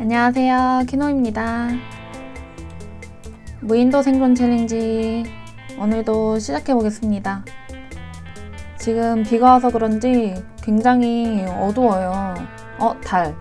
안녕하세요. 키노입니다. 무인도 생존 챌린지 오늘도 시작해 보겠습니다. 지금 비가 와서 그런지 굉장히 어두워요. 어, 달.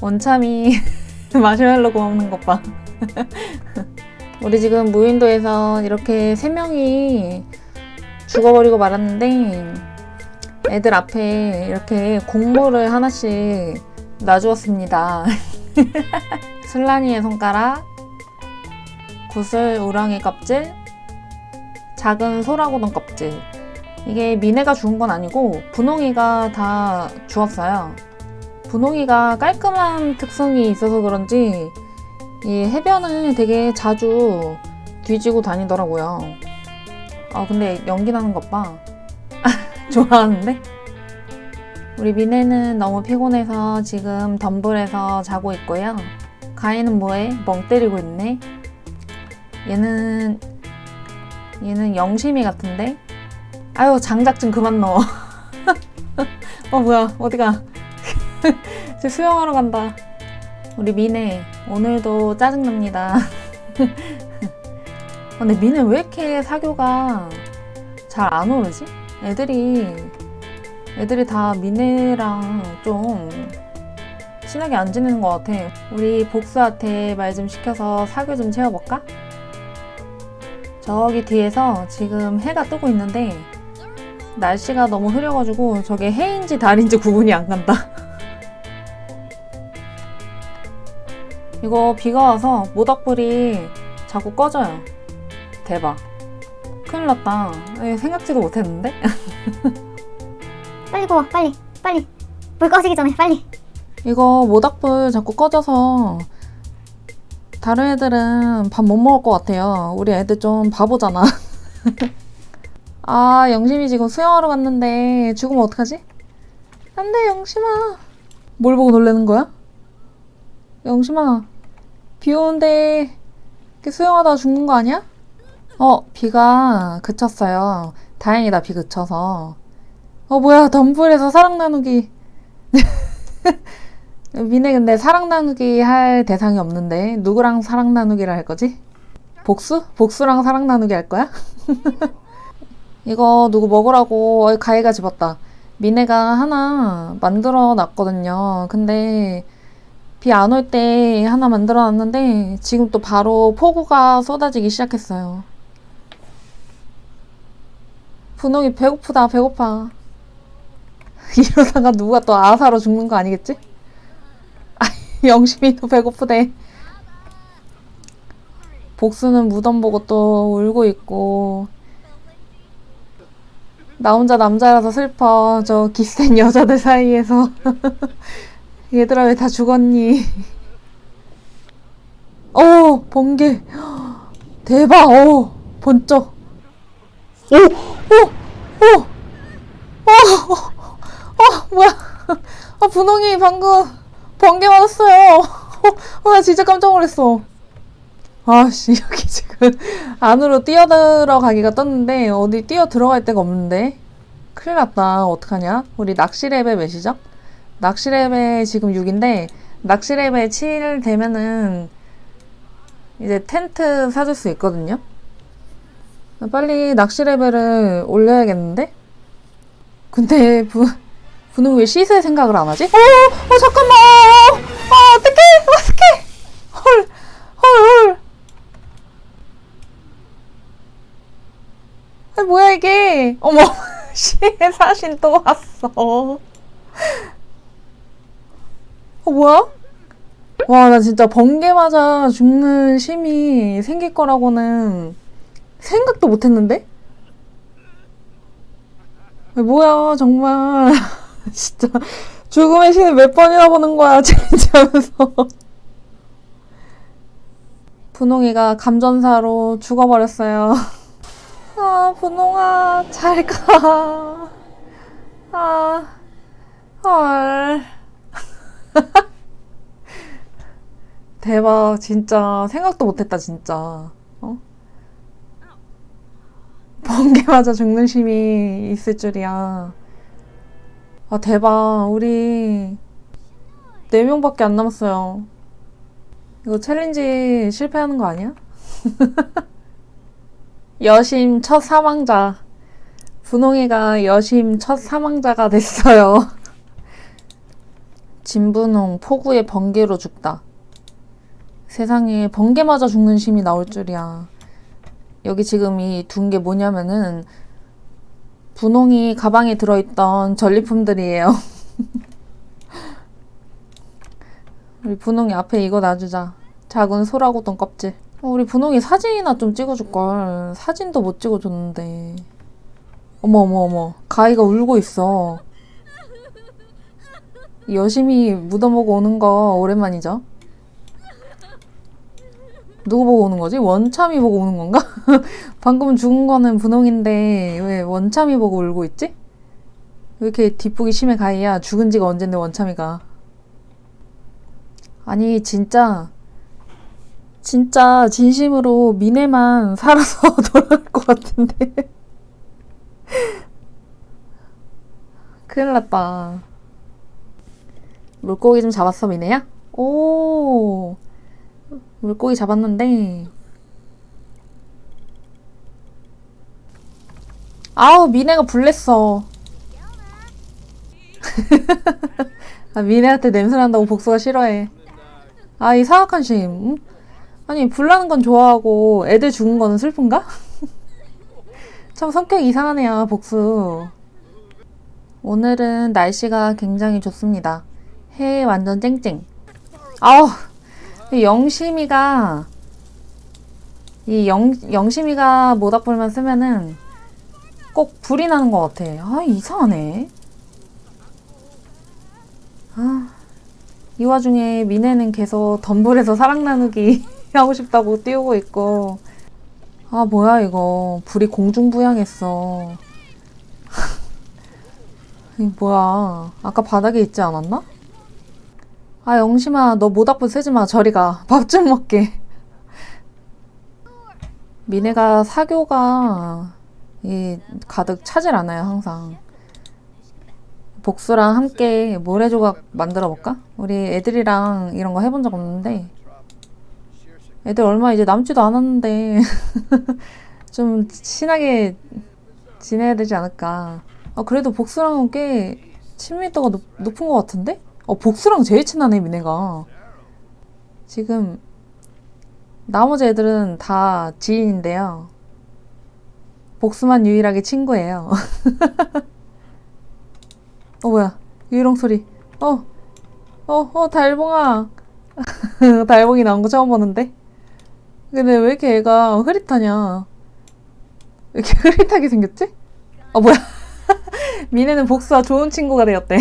원참이 마시멜로 구우는 것 봐. 우리 지금 무인도에서 이렇게 세 명이 죽어버리고 말았는데 애들 앞에 이렇게 곡물을 하나씩 놔주었습니다. 슬라니의 손가락, 구슬 우렁이 껍질, 작은 소라고동 껍질. 이게 미네가 주운 건 아니고 분홍이가 다 주었어요. 분홍이가 깔끔한 특성이 있어서 그런지 이 해변을 되게 자주 뒤지고 다니더라고요. 아 근데 연기 나는 것 봐. 좋아하는데? 우리 미네는 너무 피곤해서 지금 덤불에서 자고 있고요. 가인은 뭐해? 멍 때리고 있네. 얘는 얘는 영심이 같은데? 아유 장작 좀 그만 넣어. 어 뭐야 어디가? 제 수영하러 간다. 우리 미네 오늘도 짜증납니다. 아, 근데 미네 왜 이렇게 사교가 잘 안 오르지? 애들이 애들이 다 미네랑 좀 친하게 안 지내는 것 같아. 우리 복수한테 말 좀 시켜서 사교 좀 채워볼까? 저기 뒤에서 지금 해가 뜨고 있는데 날씨가 너무 흐려가지고 저게 해인지 달인지 구분이 안 간다. 이거 비가 와서 모닥불이 자꾸 꺼져요. 대박. 큰일 났다. 생각지도 못했는데? 빨리 구워 빨리 빨리 불 꺼지기 전에 빨리 이거 모닥불 자꾸 꺼져서 다른 애들은 밥 못 먹을 것 같아요. 우리 애들 좀 바보잖아. 아, 영심이 지금 수영하러 갔는데 죽으면 어떡하지? 안 돼, 영심아. 뭘 보고 놀라는 거야? 영심아, 비 오는데 이렇게 수영하다가 죽는 거 아니야? 어, 비가 그쳤어요. 다행이다, 비 그쳐서. 어, 뭐야, 덤불에서 사랑 나누기. 미네 근데 사랑 나누기 할 대상이 없는데 누구랑 사랑 나누기를 할 거지? 복수? 복수랑 사랑 나누기 할 거야? 이거 누구 먹으라고 어이, 가해가 집었다. 미네가 하나 만들어 놨거든요. 근데 비 안 올 때 하나 만들어 놨는데 지금 또 바로 폭우가 쏟아지기 시작했어요. 분홍이 배고프다 배고파. 이러다가 누가 또 아사로 죽는 거 아니겠지? 영심이 또 배고프대. 복수는 무덤 보고 또 울고 있고. 나 혼자 남자라서 슬퍼. 저 기센 여자들 사이에서. 얘들아 왜 다 죽었니? 어, 번개. 대박. 어, 번쩍. 오, 오, 오, 오, 어, 뭐야? 아, 분홍이 방금 번개 맞았어요. 어, 나 진짜 깜짝 놀랐어. 아씨, 여기 지금 안으로 뛰어 들어가기가 떴는데, 어디 뛰어 들어갈 데가 없는데? 큰일 났다. 어떡하냐? 우리 낚시랩에 몇이죠? 낚시랩에 지금 6인데, 낚시랩에 7 되면은, 이제 텐트 사줄 수 있거든요? 빨리 낚시 레벨을 올려야겠는데? 근데, 부, 분홍 왜 시세 생각을 안 하지? 어, 어 잠깐만. 아, 어떡해, 어떡해. 헐, 헐, 헐. 아, 뭐야 이게? 어머, 시의 사신 또 왔어. 어, 뭐야? 와, 나 진짜 번개 맞아 죽는 심이 생길 거라고는 생각도 못 했는데? 뭐야, 정말. 진짜. 죽음의 신을 몇 번이나 보는 거야 하면서. 분홍이가 감전사로 죽어버렸어요. 아 분홍아 잘 가. 아 헐. 대박 진짜. 생각도 못했다 진짜. 어? 번개 맞아 죽는 심이 있을 줄이야 아, 대박. 우리 4명밖에 안 남았어요. 이거 챌린지 실패하는 거 아니야? 여심 첫 사망자. 분홍이가 여심 첫 사망자가 됐어요. 진분홍 폭우의 번개로 죽다. 세상에 번개 맞아 죽는 심이 나올 줄이야. 여기 지금 이 둔 게 뭐냐면은 분홍이 가방에 들어있던 전리품들이에요. 우리 분홍이 앞에 이거 놔주자. 작은 소라고동 껍질. 어, 우리 분홍이 사진이나 좀 찍어줄걸. 사진도 못 찍어줬는데. 어머, 어머, 어머. 가희가 울고 있어. 여심히 묻어보고 오는 거 오랜만이죠? 누구 보고 오는 거지? 원참이 보고 오는 건가? 방금 죽은 거는 분홍인데 왜 원참이 보고 울고 있지? 왜 이렇게 뒷북이 심해 가희야? 죽은 지가 언젠데 원참이가. 아니 진짜 진짜 진심으로 미네만 살아서 돌아올 것 같은데 큰일 났다 물고기 좀 잡았어 미네야? 오 물고기 잡았는데 아우 미네가 불냈어 아 미네한테 냄새 난다고 복수가 싫어해 아, 이 사악한 심. 응? 아니, 불나는 건 좋아하고 애들 죽은 거는 슬픈가? 참 성격 이상한 애야, 복수. 오늘은 날씨가 굉장히 좋습니다. 해 완전 쨍쨍. 아우, 이 영심이가, 이 영, 영심이가 모닥불만 쓰면은 꼭 불이 나는 것 같아. 아, 이상하네. 아. 이 와중에 미네는 계속 덤불에서 사랑 나누기 하고 싶다고 띄우고 있고 아 뭐야 이거 불이 공중부양했어 이 뭐야 아까 바닥에 있지 않았나? 아 영심아 너 모닥불 쓰지마. 저리가. 밥 좀 먹게. 미네가 사교가 이 가득 차질 않아요 항상. 복수랑 함께 모래조각 만들어 볼까? 우리 애들이랑 이런 거 해본 적 없는데. 애들 얼마 이제 남지도 않았는데. 좀 친하게 지내야 되지 않을까. 아, 그래도 복수랑은 꽤 친밀도가 높, 높은 것 같은데? 어, 복수랑 제일 친하네 미네가 지금 나머지 애들은 다 지인인데요 복수만 유일하게 친구예요 어 뭐야 유령 소리 어 어, 어, 달봉아. 달봉이 나온 거 처음 보는데? 근데 왜 이렇게 애가 흐릿하냐? 왜 이렇게 흐릿하게 생겼지? 어, 뭐야. 미네는 복수와 좋은 친구가 되었대.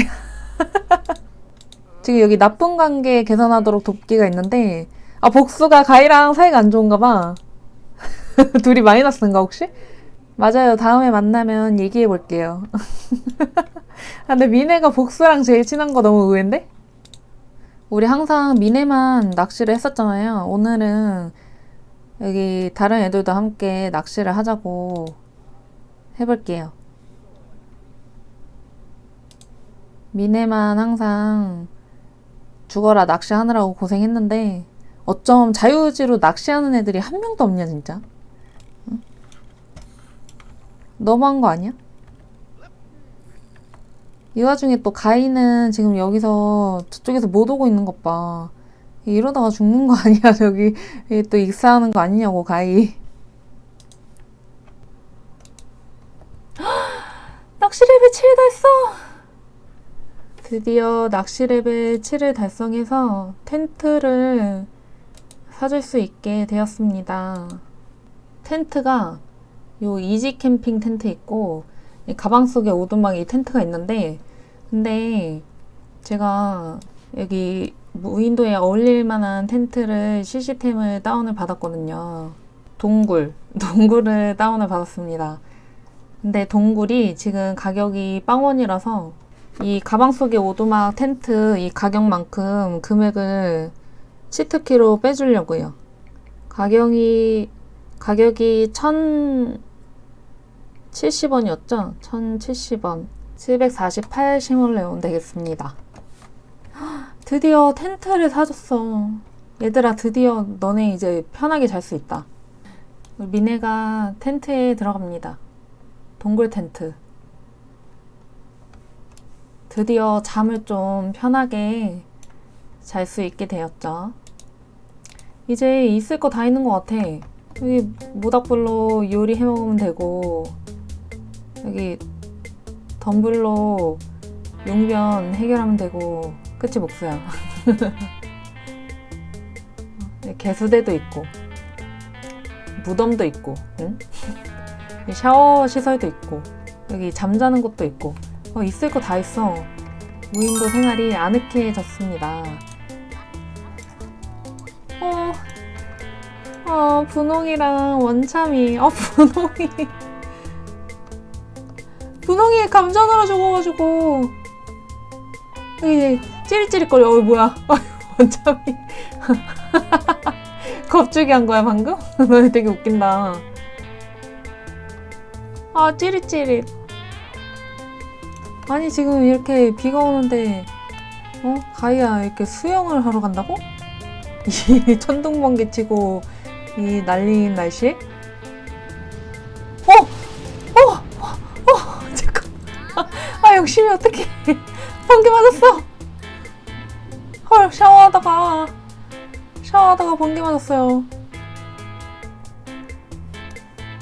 지금 여기 나쁜 관계 개선하도록 돕기가 있는데, 아, 복수가 가이랑 사이가 안 좋은가 봐. 둘이 마이너스인가, 혹시? 맞아요. 다음에 만나면 얘기해 볼게요. 아, 근데 미네가 복수랑 제일 친한 거 너무 의외인데? 우리 항상 미네만 낚시를 했었잖아요. 오늘은 여기 다른 애들도 함께 낚시를 하자고 해볼게요. 미네만 항상 죽어라 낚시하느라고 고생했는데 어쩜 자유의지로 낚시하는 애들이 한 명도 없냐 진짜? 응? 너무한 거 아니야? 이 와중에 또 가인은 지금 여기서 저쪽에서 못 오고 있는 것 봐. 이러다가 죽는 거 아니야? 저기 또 익사하는 거 아니냐고 가이. 낚시 레벨 7 달성! 드디어 낚시 레벨 7을 달성해서 텐트를 사줄 수 있게 되었습니다. 텐트가 요 이지 캠핑 텐트 있고 이 가방 속에 오두막이 텐트가 있는데 근데 제가 여기 무인도에 어울릴 만한 텐트를 CC템을 다운을 받았거든요. 동굴, 동굴을 다운을 받았습니다. 근데 동굴이 지금 가격이 빵원이라서 이 가방 속에 오두막 텐트 이 가격만큼 금액을 치트키로 빼주려고요. 가격이 가격이 천 70원이었죠? 1070원. 748 시몰레온 되겠습니다. 드디어 텐트를 사줬어. 얘들아, 드디어 너네 이제 편하게 잘 수 있다. 미네가 텐트에 들어갑니다. 동굴 텐트. 드디어 잠을 좀 편하게 잘 수 있게 되었죠. 이제 있을 거 다 있는 것 같아. 여기 모닥불로 요리 해 먹으면 되고, 여기 덤불로 용변 해결하면 되고, 끝이 목수야. 네, 개수대도 있고, 무덤도 있고, 응? 샤워 시설도 있고, 여기 잠자는 곳도 있고, 어, 있을 거 다 있어. 무인도 생활이 아늑해졌습니다. 어, 어, 분홍이랑 원참이, 어, 분홍이. 분홍이 감전으로 죽어가지고, 여기 찌릿찌릿거려. 어, 뭐야. 원참이. 겁주기 한 거야, 방금? 너네 되게 웃긴다. 아, 찌릿찌릿. 아니, 지금 이렇게 비가 오는데, 어? 가희야, 이렇게 수영을 하러 간다고? 이 천둥번개 치고, 이 난리인 날씨에? 어! 어! 어! 잠깐. 아, 욕심이 어떡해. 번개 맞았어! 헐, 샤워하다가, 샤워하다가 번개 맞았어요.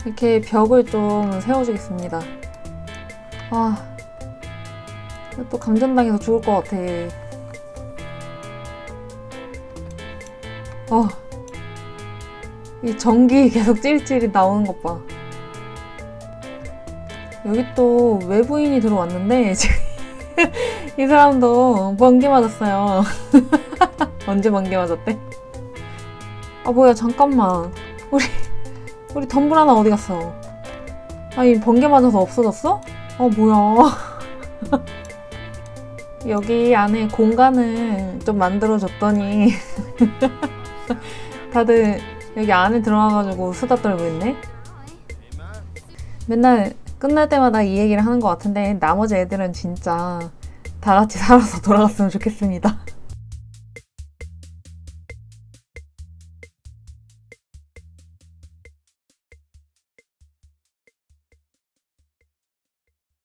이렇게 벽을 좀 세워주겠습니다. 아, 또 감전당해서 죽을 것 같아. 어, 이 전기 계속 찌릿찌릿 나오는 것 봐. 여기 또 외부인이 들어왔는데, 이 사람도 번개 맞았어요. 언제 번개 맞았대? 아, 뭐야, 잠깐만. 우리, 우리 덤불 하나 어디 갔어? 아니, 번개 맞아서 없어졌어? 어, 뭐야. 여기 안에 공간을 좀 만들어줬더니 다들 여기 안에 들어와가지고 수다 떨고 있네. 맨날 끝날 때마다 이 얘기를 하는 것 같은데 나머지 애들은 진짜 다 같이 살아서 돌아갔으면 좋겠습니다.